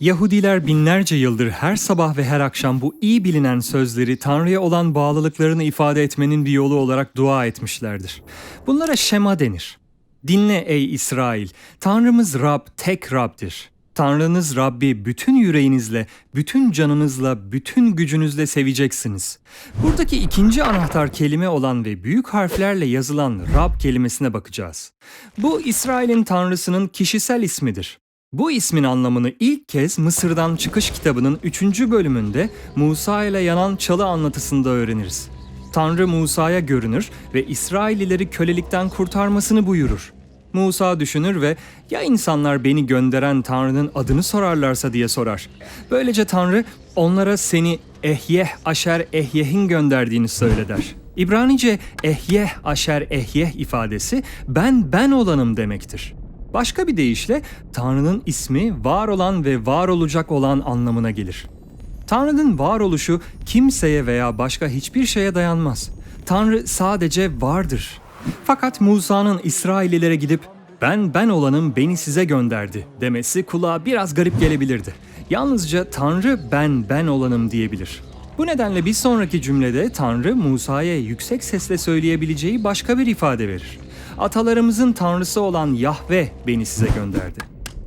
Yahudiler binlerce yıldır her sabah ve her akşam bu iyi bilinen sözleri Tanrı'ya olan bağlılıklarını ifade etmenin bir yolu olarak dua etmişlerdir. Bunlara şema denir. Dinle ey İsrail, Tanrımız Rab tek Rab'dir. Tanrınız Rabbi bütün yüreğinizle, bütün canınızla, bütün gücünüzle seveceksiniz. Buradaki ikinci anahtar kelime olan ve büyük harflerle yazılan Rab kelimesine bakacağız. Bu İsrail'in Tanrısının kişisel ismidir. Bu ismin anlamını ilk kez Mısır'dan Çıkış kitabının 3. bölümünde Musa ile yanan çalı anlatısında öğreniriz. Tanrı Musa'ya görünür ve İsraillileri kölelikten kurtarmasını buyurur. Musa düşünür ve ya insanlar beni gönderen Tanrı'nın adını sorarlarsa diye sorar. Böylece Tanrı onlara seni Ehyeh Aşer Ehyeh'in gönderdiğini söyler. İbranice Ehyeh Aşer Ehyeh ifadesi ben ben olanım demektir. Başka bir deyişle Tanrı'nın ismi var olan ve var olacak olan anlamına gelir. Tanrı'nın varoluşu kimseye veya başka hiçbir şeye dayanmaz. Tanrı sadece vardır. Fakat Musa'nın İsraillilere gidip ben ben olanım beni size gönderdi demesi kulağa biraz garip gelebilirdi. Yalnızca Tanrı ben ben olanım diyebilir. Bu nedenle bir sonraki cümlede Tanrı Musa'ya yüksek sesle söyleyebileceği başka bir ifade verir. Atalarımızın tanrısı olan Yahve beni size gönderdi.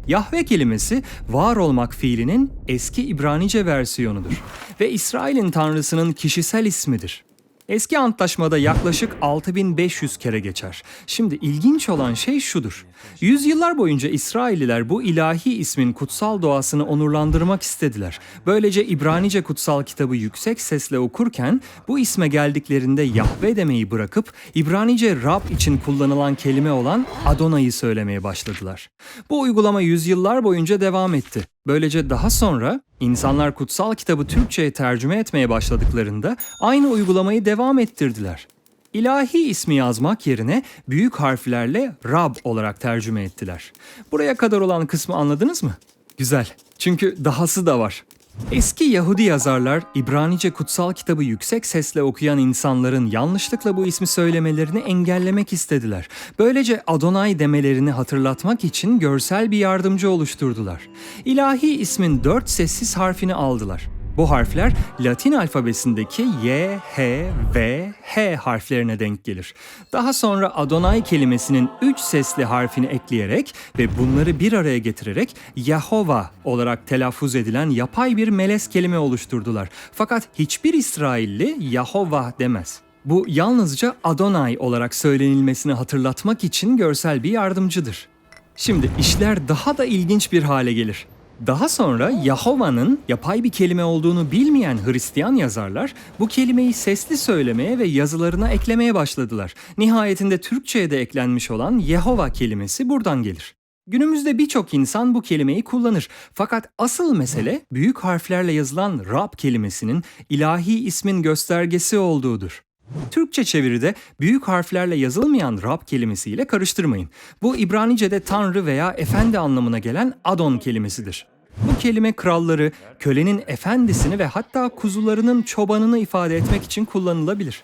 Yahve kelimesi var olmak fiilinin eski İbranice versiyonudur ve İsrail'in tanrısının kişisel ismidir. Eski antlaşmada yaklaşık 6500 kere geçer. Şimdi ilginç olan şey şudur. Yüzyıllar boyunca İsrailliler bu ilahi ismin kutsal doğasını onurlandırmak istediler. Böylece İbranice kutsal kitabı yüksek sesle okurken bu isme geldiklerinde Yahve demeyi bırakıp İbranice Rab için kullanılan kelime olan Adonai'yi söylemeye başladılar. Bu uygulama yüzyıllar boyunca devam etti. Böylece daha sonra insanlar kutsal kitabı Türkçe'ye tercüme etmeye başladıklarında aynı uygulamayı devam ettirdiler. İlahi ismi yazmak yerine büyük harflerle Rab olarak tercüme ettiler. Buraya kadar olan kısmı anladınız mı? Güzel. Çünkü dahası da var. Eski Yahudi yazarlar İbranice kutsal kitabı yüksek sesle okuyan insanların yanlışlıkla bu ismi söylemelerini engellemek istediler. Böylece Adonai demelerini hatırlatmak için görsel bir yardımcı oluşturdular. İlahi ismin dört sessiz harfini aldılar. Bu harfler Latin alfabesindeki Y, H, V, H harflerine denk gelir. Daha sonra Adonai kelimesinin üç sesli harfini ekleyerek ve bunları bir araya getirerek Yahova olarak telaffuz edilen yapay bir melez kelime oluşturdular. Fakat hiçbir İsrailli Yahova demez. Bu yalnızca Adonai olarak söylenilmesini hatırlatmak için görsel bir yardımcıdır. Şimdi işler daha da ilginç bir hale gelir. Daha sonra Yahova'nın yapay bir kelime olduğunu bilmeyen Hristiyan yazarlar bu kelimeyi sesli söylemeye ve yazılarına eklemeye başladılar. Nihayetinde Türkçe'ye de eklenmiş olan Yehova kelimesi buradan gelir. Günümüzde birçok insan bu kelimeyi kullanır. Fakat asıl mesele büyük harflerle yazılan Rab kelimesinin ilahi ismin göstergesi olduğudur. Türkçe çeviride büyük harflerle yazılmayan Rab kelimesiyle karıştırmayın. Bu İbranice'de Tanrı veya Efendi anlamına gelen Adon kelimesidir. Bu kelime kralları, kölenin efendisini ve hatta kuzularının çobanını ifade etmek için kullanılabilir.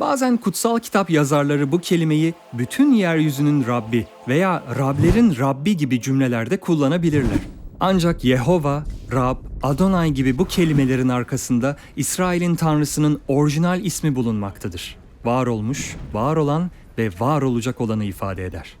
Bazen kutsal kitap yazarları bu kelimeyi bütün yeryüzünün Rabbi veya Rablerin Rabbi gibi cümlelerde kullanabilirler. Ancak Yehova, Rab, Adonai gibi bu kelimelerin arkasında İsrail'in tanrısının orijinal ismi bulunmaktadır. Var olmuş, var olan ve var olacak olanı ifade eder.